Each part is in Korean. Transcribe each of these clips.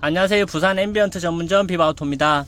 안녕하세요. 부산 앰비언트 전문점 비바우토입니다.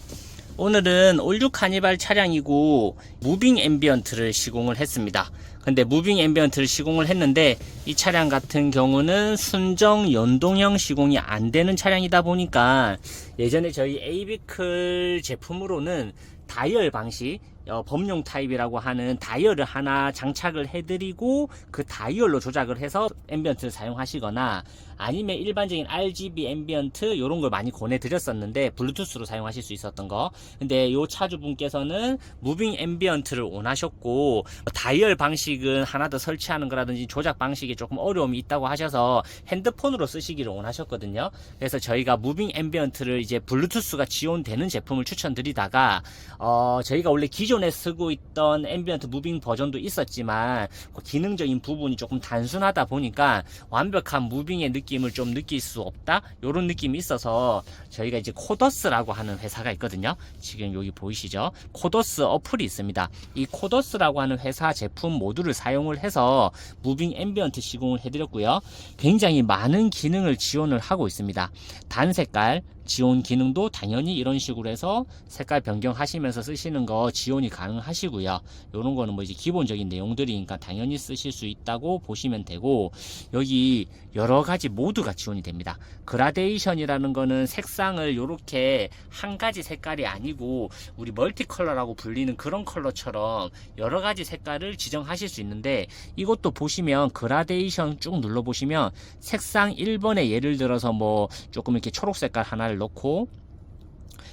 오늘은 올류 카니발 차량이고 무빙 앰비언트를 시공을 했습니다. 근데 무빙 앰비언트를 시공을 했는데 이 차량 같은 경우는 순정 연동형 시공이 안 되는 차량이다 보니까 예전에 저희 에이비클 제품으로는 다이얼 방식 어, 범용 타입이라고 하는 다이얼을 하나 장착을 해드리고 그 다이얼로 조작을 해서 앰비언트를 사용하시거나 아니면 일반적인 RGB 앰비언트 이런 걸 많이 권해드렸었는데 블루투스로 사용하실 수 있었던 거. 근데 요 차주분께서는 무빙 앰비언트를 원하셨고 다이얼 방식은 하나 더 설치하는 거라든지 조작 방식에 조금 어려움이 있다고 하셔서 핸드폰으로 쓰시기를 원하셨거든요. 그래서 저희가 무빙 앰비언트를 이제 블루투스가 지원되는 제품을 추천드리다가 어, 저희가 원래 기존 에 쓰고 있던 앰비언트 무빙 버전도 있었지만 그 기능적인 부분이 조금 단순하다 보니까 완벽한 무빙의 느낌을 좀 느낄 수 없다? 이런 느낌이 있어서 저희가 이제 코더스라고 하는 회사가 있거든요. 지금 여기 보이시죠? 코더스 어플이 있습니다. 이 코더스라고 하는 회사 제품 모두를 사용을 해서 무빙 앰비언트 시공을 해드렸고요. 굉장히 많은 기능을 지원을 하고 있습니다. 단 색깔 지원 기능도 당연히 이런 식으로 해서 색깔 변경하시면서 쓰시는 거 지원이 가능하시고요. 이런 거는 뭐 이제 기본적인 내용들이니까 당연히 쓰실 수 있다고 보시면 되고 여기 여러 가지 모드가 지원이 됩니다. 그라데이션이라는 거는 색상을 이렇게 한 가지 색깔이 아니고 우리 멀티 컬러라고 불리는 그런 컬러처럼 여러 가지 색깔을 지정하실 수 있는데 이것도 보시면 그라데이션 쭉 눌러 보시면 색상 1번에 예를 들어서 뭐 조금 이렇게 초록 색깔 하나를 넣고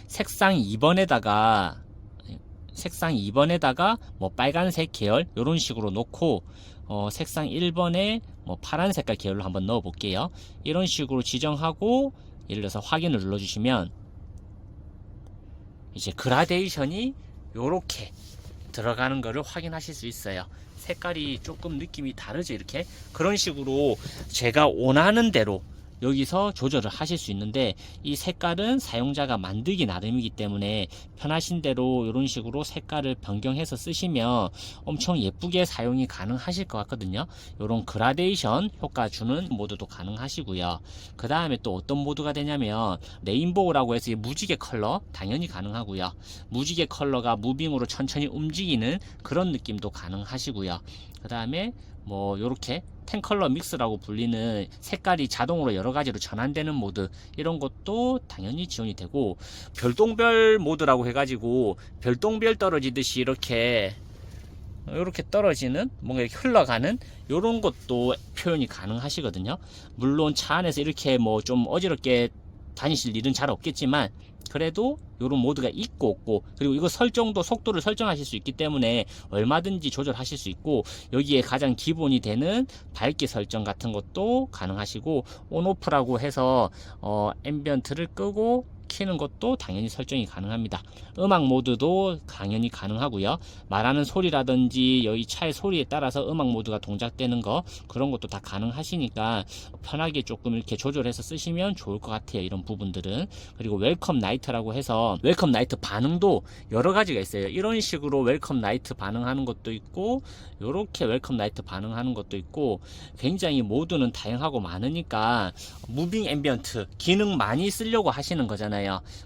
색상 2번에다가 색상 2번에다가 뭐 빨간색 계열 이런 식으로 놓고 어, 색상 1번에 뭐 파란 색깔 계열로 한번 넣어 볼게요. 이런 식으로 지정하고 예를 들어서 확인을 눌러 주시면 이제 그라데이션이 요렇게 들어가는 거를 확인하실 수 있어요. 색깔이 조금 느낌이 다르죠, 이렇게. 그런 식으로 제가 원하는 대로 여기서 조절을 하실 수 있는데 이 색깔은 사용자가 만들기 나름이기 때문에 편하신 대로 이런 식으로 색깔을 변경해서 쓰시면 엄청 예쁘게 사용이 가능하실 것 같거든요. 이런 그라데이션 효과 주는 모드도 가능하시고요. 그 다음에 또 어떤 모드가 되냐면 레인보우라고 해서 이 무지개 컬러 당연히 가능하고요. 무지개 컬러가 무빙으로 천천히 움직이는 그런 느낌도 가능하시고요. 그 다음에 뭐 요렇게 텐 컬러 믹스라고 불리는 색깔이 자동으로 여러 가지로 전환되는 모드 이런 것도 당연히 지원이 되고 별똥별 모드라고 해가지고 별똥별 떨어지듯이 이렇게 이렇게 떨어지는 뭔가 이렇게 흘러가는 이런 것도 표현이 가능하시거든요. 물론 차 안에서 이렇게 뭐 좀 어지럽게 다니실 일은 잘 없겠지만 그래도 이런 모드가 있고 없고 그리고 이거 설정도 속도를 설정하실 수 있기 때문에 얼마든지 조절하실 수 있고 여기에 가장 기본이 되는 밝기 설정 같은 것도 가능하시고 온오프라고 해서 어, 앰비언트를 끄고 키는 것도 당연히 설정이 가능합니다. 음악 모드도 당연히 가능하고요. 말하는 소리라든지 여기 차의 소리에 따라서 음악 모드가 동작되는 거 그런 것도 다 가능하시니까 편하게 조금 이렇게 조절해서 쓰시면 좋을 것 같아요. 이런 부분들은 그리고 웰컴 나이트라고 해서 웰컴 나이트 반응도 여러 가지가 있어요. 이런 식으로 웰컴 나이트 반응하는 것도 있고 이렇게 웰컴 나이트 반응하는 것도 있고 굉장히 모드는 다양하고 많으니까 무빙 앰비언트 기능 많이 쓰려고 하시는 거잖아요.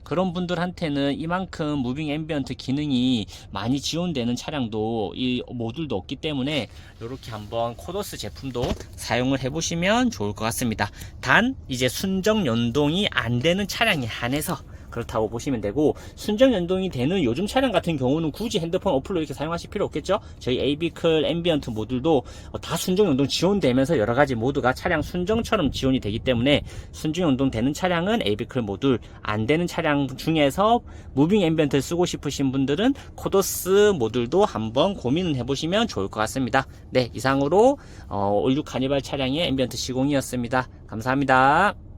그런 분들한테는 이만큼 무빙 앰비언트 기능이 많이 지원되는 차량도 이 모듈도 없기 때문에 이렇게 한번 코더스 제품도 사용을 해보시면 좋을 것 같습니다. 단 이제 순정 연동이 안 되는 차량에 한해서 그렇다고 보시면 되고 순정 연동이 되는 요즘 차량 같은 경우는 굳이 핸드폰 어플로 이렇게 사용하실 필요 없겠죠? 저희 AB클 앰비언트 모듈도 어, 다 순정 연동 지원되면서 여러 가지 모드가 차량 순정처럼 지원이 되기 때문에 순정 연동 되는 차량은 AB클 모듈 안 되는 차량 중에서 무빙 앰비언트를 쓰고 싶으신 분들은 코더스 모듈도 한번 고민을 해보시면 좋을 것 같습니다. 네 이상으로 어, 올류 카니발 차량의 앰비언트 시공이었습니다. 감사합니다